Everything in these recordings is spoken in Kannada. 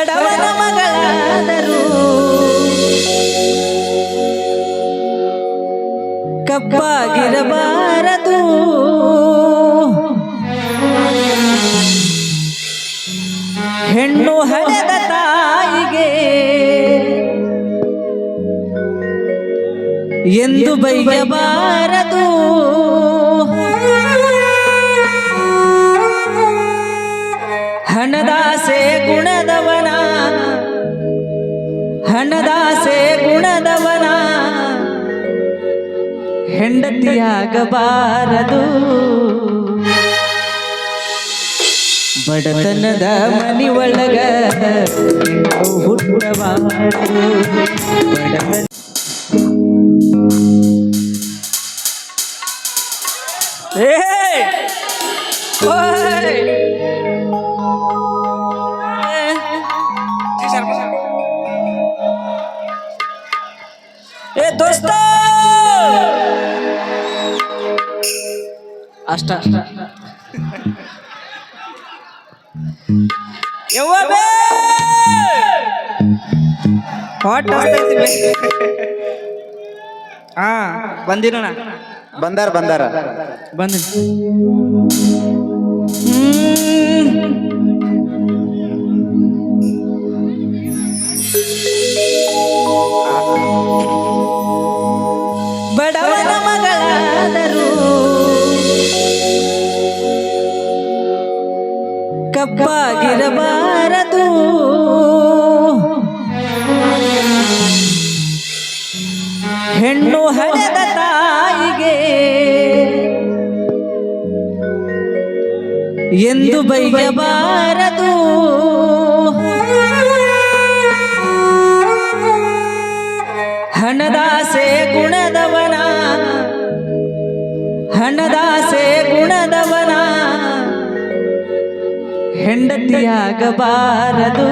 ಬಡವನ ಮಗಳಾದರು ಕಪ್ಪಾಗಿರಬಾರದು. ಹೆಣ್ಣು ಹಣದ ತಾಯಿಗೆ ಎಂದು ಬೈಯಬಾರದು. ಹಣದಾಸೆ ಗುಣದವನ. ಹೆಂಡತಿಯಾಗಬಾರದು. ಬಡತನದ ಮನಿ ಒಳಗ ಹುಟ್ಟಬಾರದು. ಅಷ್ಟ. ಹಾ ಬಂದಿರೋಣ. ಬಂದಾರ ಬಂದಾರ. ಬಂದಿ ಕಪ್ಪಾಗಿರಬಾರದು. ಹೆಣ್ಣು ಹಣದ ತಾಯಿಗೆ ಎಂದು ಬೈಯಬಾರದು. ಹಣದಾಸೆ ಗುಣದವನ ಹಣದಾಸೆ ಗುಣದವನ. ಹೆಂಡತಿಯಾಗಬಾರದು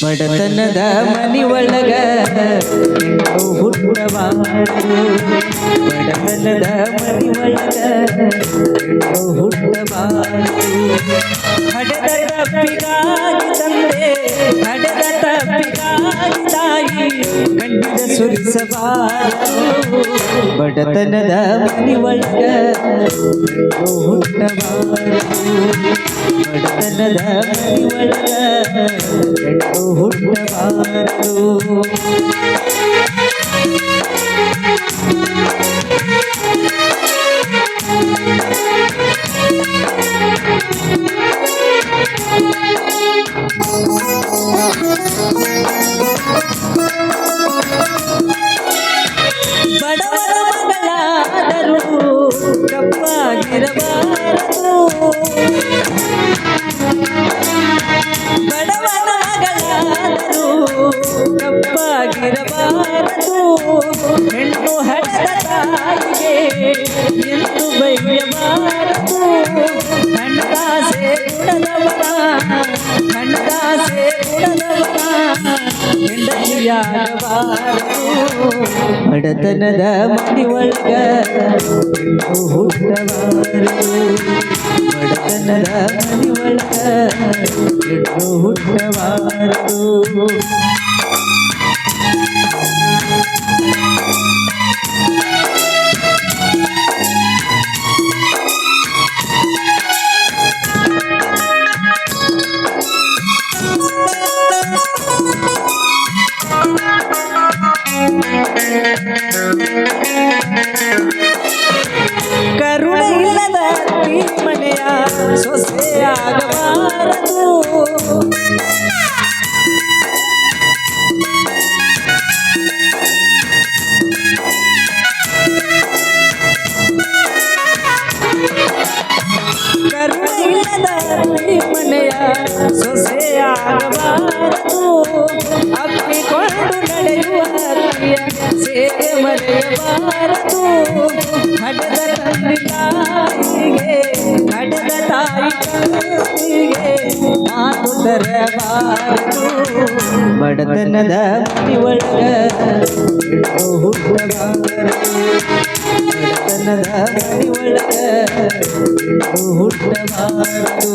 ಬಡತನದ ಮನಿ ಒಳಗ ಹೆಣ್ಣು ಹುಟ್ಟಬಾರದು ಬಡತನದ ಮನಿ ಒಳಗ ಹೆಣ್ಣು ಹುಟ್ಟಬಾರದು ಹಡೆದ ತಪ್ಪಿಗಾಗಿ ತಂದೆ ಹಡೆದ ತಪ್ಪಿಗಾಗಿ ತಾಯಿ ಕಣ್ಣಿನ ಸುರಿಸಬಾರದು ಬಡತನದ ಮನಿ ಒಳಗ ಹೆಣ್ಣು ಹುಟ್ಟಬಾರದು ಬಡತನದ ಮನಿ ಒಳಗ ಹೆಣ್ಣು ಹುಟ್ಟಬಾರದು ತಾಯಿಗೆ ಎಂದು ಬೈಯಬಾರದು ಹಣ್ಣಾಸೆ ಗುಣದವನ ಹಣ್ಣಾಸೆ ಗುಣದವನ ಹೆಂಡತಿಯಾಗಬಾರದು ಬಡತನದ ಮನಿ ಒಳಗ ಹೆಣ್ಣು ಹುಟ್ಟಬಾರದು ಬಡತನದ ಮನಿ ಒಳಗ ಹೆಣ್ಣು ಹುಟ್ಟಬಾರದು ಮನೆಯ ಸೊಸೆಯಾಗಬಾರದು ಕರುಣ ಇಲ್ಲದ ಈ ಮನೆಯ ಸೊಸೆಯಾಗಬಾರದು ಅಪ್ಪಿಕೊಂಡು ನಡೆಯುವ ಅತ್ತಿಯ ಸೇವೆ ಮರೆಯಬಾರದು ಹಡೆದ ತಂದೆ ತಾಯಿಗೆ ಹಡೆದ ತಾಯಿ ಮಾತು ತರಬಾರದು ಬಡತನದ ಮನಿ ಒಳಗ ಹೆಣ್ಣು ಹುಟ್ಟಬಾರದು. ಬಡತನದ ಮನಿ ಒಳಗ ಹೆಣ್ಣು ಹೆಣ್ಣು ಹುಟ್ಟಬಾರದು.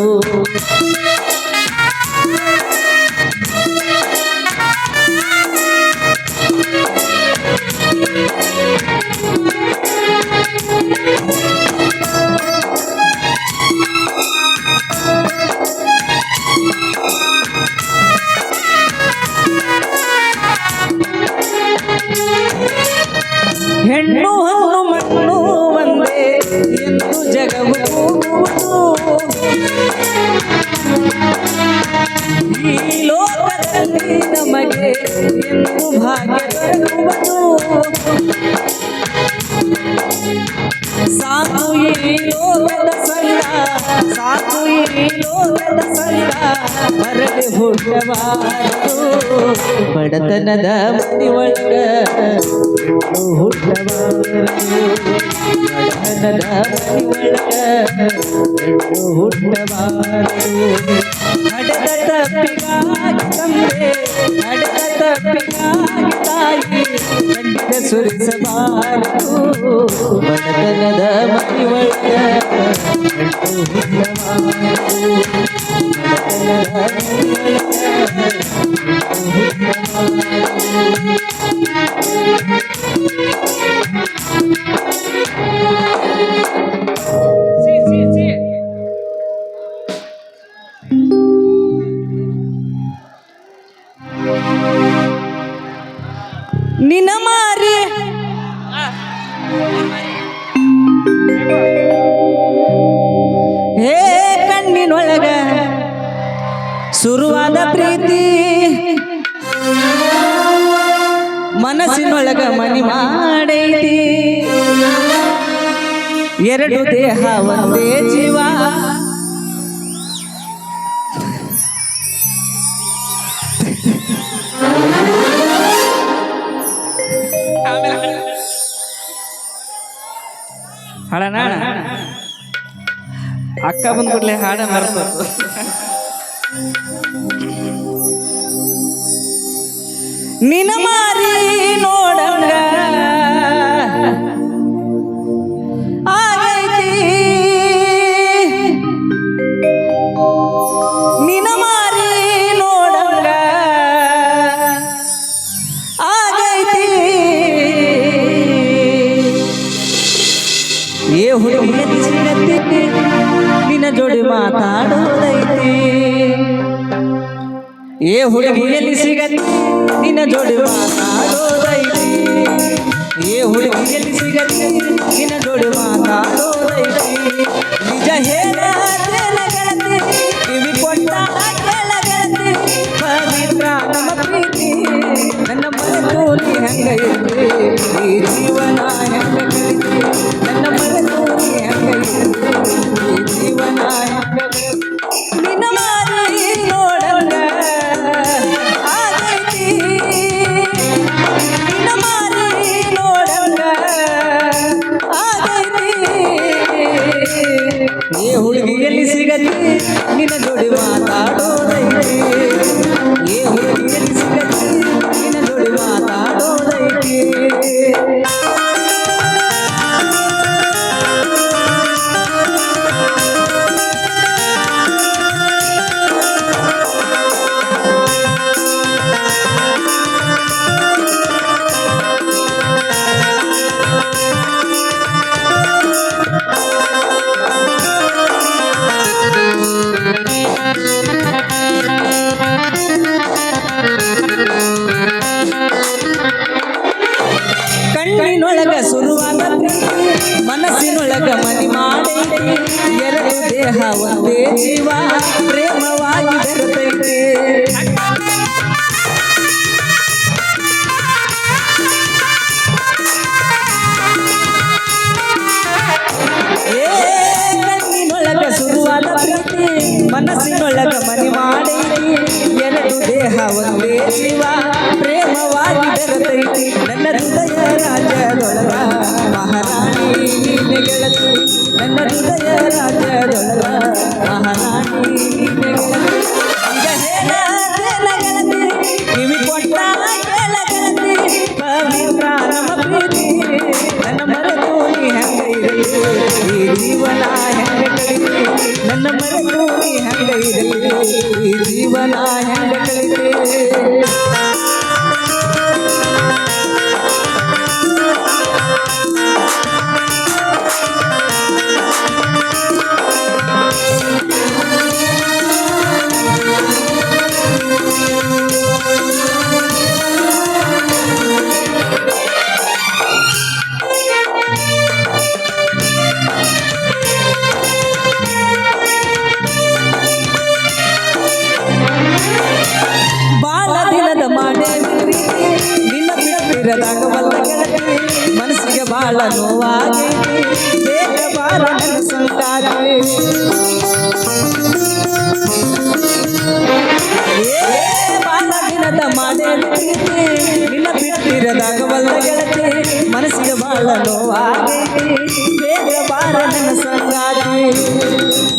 ಎಂದು ಭಾಗ್ಯ ಸಾಕು ಈ ಲೋಕದ ಸಂಗ ಸಾಕು ಈ ಲೋಕದ ಸಂಗ ಮರಳಿ ಹುಟ್ಟಬಾರದು ಬಡತನದ ಮನಿ ಒಳಗ ಹುಟ್ಟಬಾರದು. ಬಡತನದ ಮನಿ ಒಳಗ ಹೆಣ್ಣು ಹುಟ್ಟಬಾರದು ಹಡೆದ ತಪ್ಪಿಗಾಗಿ ತಂದೆ ಹಡೆದ ತಪ್ಪಿಗಾಗಿ ತಾಯಿ ಕಣ್ಣಿಗೆ ಸುರಿಸಬಾರದು ಬಡತನದ ಮನಿ ಒಳಗ ಹೆಣ್ಣು ಹುಟ್ಟಬಾರದು ಬಡತನದ ಮನಿ ಒಳಗ ಹೆಣ್ಣು ಹುಟ್ಟಬಾರದು ಮನಸ್ಸಿನೊಳಗ ಮನಿ ಮಾಡೈತಿ. ಎರಡು ದೇಹ ಒಂದೇ ಜೀವ. ಹಾಡಣ ಅಕ್ಕ ಬಂದ್ಬಿಡ್ಲೆ ಹಾಡ ಮರ್ತ. ನಿನ ಮಾರಿ ನೋಡಂಗ. ಆಗೈತಿ. ನಿನ ಮಾರಿ ನೋಡಂಗ. ಆಗೈತಿ. ಏ ಹುಡುಗಿ ನಿನ್ನ ಜೋಡಿ ಮಾತಾಡೋದೈತಿ. ಏ ಹುಡುಗಿಯಲ್ಲಿ ಸಿಗತ್ತಿ. ನಿನ್ನ ಜೋಡಿ ಮಾತಾಡೋದೈತಿ ಏ ಹುಡುಗಿಯಲ್ಲಿ ಸಿಗತ್ತಿ. ನಿನ್ನ ಜೋಡಿ ಮಾತಾಡೋದೈತಿ ನಿನ್ನ ಜೋಡಿ ಜೀವನ ಹೆಂಗ ಕಳಿತಿ ಮರೆತು ನೀ ಹೆಂಗ ಇರಲಿ ಈ ಜೀವನ ಹೆಂಗ ಕಳಿತೆ ಮಾಡೇವಿ ಪ್ರೀತಿ ನಿನ್ನ ಬಿಟ್ಟಿರದಾಗವಲ್ಲ ಗೆಳತಿ ಮನಸ್ಸಿಗೆ ಬಾಳ ನೋವಾಗೈತಿ ಬೇಗ ಬಾಳ ನನ್ನ ಸಂಗಾತಿ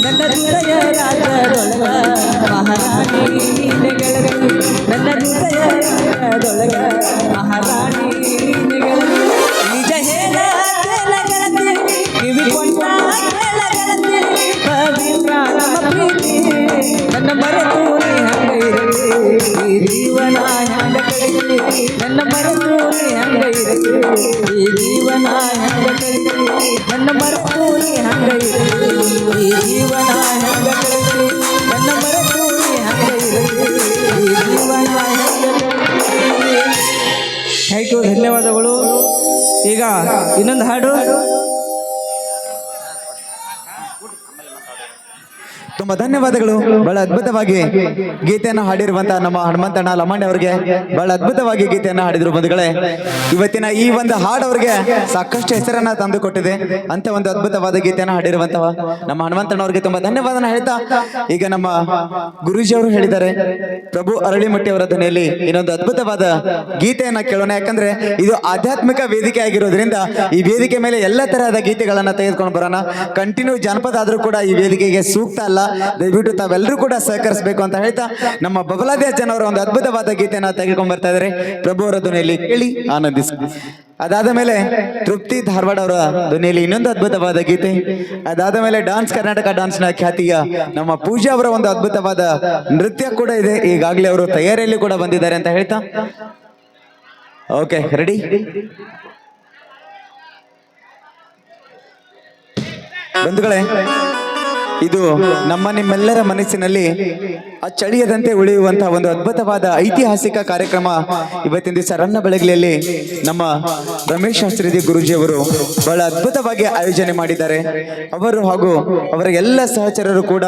ನನ್ನ ಹೃದಯ ರಾಜದೊಳಗ ಮಹಾರಾಣಿ ನೀನೆ ಇನ್ನೊಂದು ಹಾಡು? ತುಂಬಾ ಧನ್ಯವಾದಗಳು. ಬಹಳ ಅದ್ಭುತವಾಗಿ ಗೀತೆಯನ್ನು ಹಾಡಿರುವಂತಹ ನಮ್ಮ ಹನುಮಂತಣ್ಣ ಲಮಾಣಿ ಅವರಿಗೆ ಬಹಳ ಅದ್ಭುತವಾಗಿ ಗೀತೆಯನ್ನು ಹಾಡಿದ್ರು ಬಂಧುಗಳೇ. ಇವತ್ತಿನ ಈ ಒಂದು ಹಾಡು ಅವರಿಗೆ ಸಾಕಷ್ಟು ಹೆಸರನ್ನ ತಂದು ಕೊಟ್ಟಿದೆ ಅಂತ ಒಂದು ಅದ್ಭುತವಾದ ಗೀತೆಯನ್ನು ಹಾಡಿರುವಂತಹ ನಮ್ಮ ಹನುಮಂತಣ್ಣ ಅವರಿಗೆ ತುಂಬಾ ಧನ್ಯವಾದನ ಹೇಳ್ತಾ ಈಗ ನಮ್ಮ ಗುರುಜಿ ಅವರು ಹೇಳಿದ್ದಾರೆ. ಪ್ರಭು ಅರಳಿಮಟ್ಟಿ ಅವರ ಧ್ವನಿಯಲ್ಲಿ ಇನ್ನೊಂದು ಅದ್ಭುತವಾದ ಗೀತೆಯನ್ನ ಕೇಳೋಣ. ಯಾಕಂದ್ರೆ ಇದು ಆಧ್ಯಾತ್ಮಿಕ ವೇದಿಕೆ ಆಗಿರೋದ್ರಿಂದ ಈ ವೇದಿಕೆ ಮೇಲೆ ಎಲ್ಲ ತರಹದ ಗೀತೆಗಳನ್ನ ತೆಗೆದುಕೊಂಡು ಬರೋಣ. ಕಂಟಿನ್ಯೂ ಜಾನಪದ ಆದ್ರೂ ಕೂಡ ಈ ವೇದಿಕೆಗೆ ಸೂಕ್ತ ಅಲ್ಲ. ದಯವಿಟ್ಟು ತಾವೆಲ್ಲರೂ ಕೂಡ ಸಹಕರಿಸಬೇಕು ಅಂತ ಹೇಳ್ತಾ ನಮ್ಮ ಬಬಲಾದ್ಯಾಜನ್ ಅವರ ಒಂದು ಅದ್ಭುತವಾದ ಗೀತೆಯನ್ನ ತೆಗೆದುಕೊಂಡು ಬರ್ತಾ ಇದ್ದಾರೆ. ಪ್ರಭು ಅವರ ಧ್ವನಿಯಲ್ಲಿ ಕೇಳಿ ಆನಂದಿಸಿ. ಅದಾದ ಮೇಲೆ ತೃಪ್ತಿ ಧಾರವಾಡ ಅವರ ಧ್ವನಿಯಲ್ಲಿ ಇನ್ನೊಂದು ಅದ್ಭುತವಾದ ಗೀತೆ. ಅದಾದ ಮೇಲೆ ಡಾನ್ಸ್ ಕರ್ನಾಟಕ ಡಾನ್ಸ್ನ ಖ್ಯಾತಿಯ ನಮ್ಮ ಪೂಜಾ ಅವರ ಒಂದು ಅದ್ಭುತವಾದ ನೃತ್ಯ ಕೂಡ ಇದೆ. ಈಗಾಗಲೇ ಅವರು ತಯಾರಿಯಲ್ಲಿ ಕೂಡ ಬಂದಿದ್ದಾರೆ ಅಂತ ಹೇಳ್ತಾ. Okay, ready? ಬಂಧುಗಳೇ ಇದು ನಮ್ಮ ನಿಮ್ಮೆಲ್ಲರ ಮನಸ್ಸಿನಲ್ಲಿ ಅಚ್ಚಳಿಯದಂತೆ ಉಳಿಯುವಂತಹ ಒಂದು ಅದ್ಭುತವಾದ ಐತಿಹಾಸಿಕ ಕಾರ್ಯಕ್ರಮ ಇವತ್ತಿನ ದಿವಸ ರನ್ನ ಬೆಳಗಲಿಯಲ್ಲಿ ನಮ್ಮ ರಮೇಶ್ ಶಾಸ್ತ್ರಿ ಗುರುಜಿಯವರು ಬಹಳ ಅದ್ಭುತವಾಗಿ ಆಯೋಜನೆ ಮಾಡಿದ್ದಾರೆ. ಅವರು ಹಾಗೂ ಅವರ ಎಲ್ಲ ಸಹಚರರು ಕೂಡ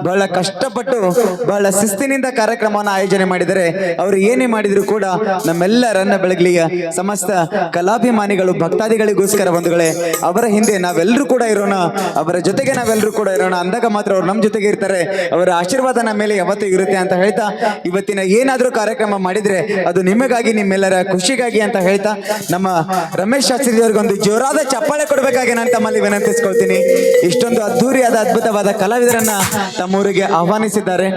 ಬಹಳ ಕಷ್ಟಪಟ್ಟು ಬಹಳ ಶಿಸ್ತಿನಿಂದ ಕಾರ್ಯಕ್ರಮವನ್ನು ಆಯೋಜನೆ ಮಾಡಿದರೆ ಅವರು ಏನೇ ಮಾಡಿದ್ರು ಕೂಡ ನಮ್ಮೆಲ್ಲ ರನ್ನ ಬೆಳಗಲಿಯ ಸಮಸ್ತ ಕಲಾಭಿಮಾನಿಗಳು, ಭಕ್ತಾದಿಗಳಿಗೋಸ್ಕರ ಬಂಧುಗಳೇ, ಅವರ ಹಿಂದೆ ನಾವೆಲ್ಲರೂ ಕೂಡ ಇರೋಣ, ಅವರ ಜೊತೆಗೆ ನಾವೆಲ್ಲರೂ ಕೂಡ ಇರೋಣ ಅಂದಾಗ ಮಾತ್ರ ಅವ್ರು ನಮ್ಮ ಜೊತೆಗೆ ಇರ್ತಾರೆ. ಅವರ ಆಶೀರ್ವಾದ ನಮ್ಮ ಮೇಲೆ ಯಾವತ್ತೂ ಇರುತ್ತೆ ಅಂತ ಹೇಳ್ತಾ, ಇವತ್ತಿನ ಏನಾದರೂ ಕಾರ್ಯಕ್ರಮ ಮಾಡಿದರೆ ಅದು ನಿಮಗಾಗಿ, ನಿಮ್ಮೆಲ್ಲರ ಖುಷಿಗಾಗಿ ಅಂತ ಹೇಳ್ತಾ, ನಮ್ಮ ರಮೇಶ್ ಶಾಸ್ತ್ರಿ ಅವ್ರಿಗೆ ಒಂದು ಜೋರಾದ ಚಪ್ಪಾಳೆ ಕೊಡಬೇಕಾಗಿ ನಾನು ತಮ್ಮಲ್ಲಿ ವಿನಂತಿಸ್ಕೊಳ್ತೀನಿ. ಇಷ್ಟೊಂದು ಅದ್ಧೂರಿಯಾದ ಅದ್ಭುತವಾದ ಕಲಾವಿದರನ್ನ ತಮ್ಮೂರಿಗೆ ಆಹ್ವಾನಿಸಿದ್ದಾರೆ.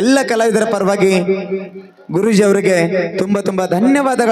ಎಲ್ಲ ಕಲಾವಿದರ ಪರವಾಗಿ ಗುರುಜಿ ಅವರಿಗೆ ತುಂಬ ತುಂಬ ಧನ್ಯವಾದಗಳು.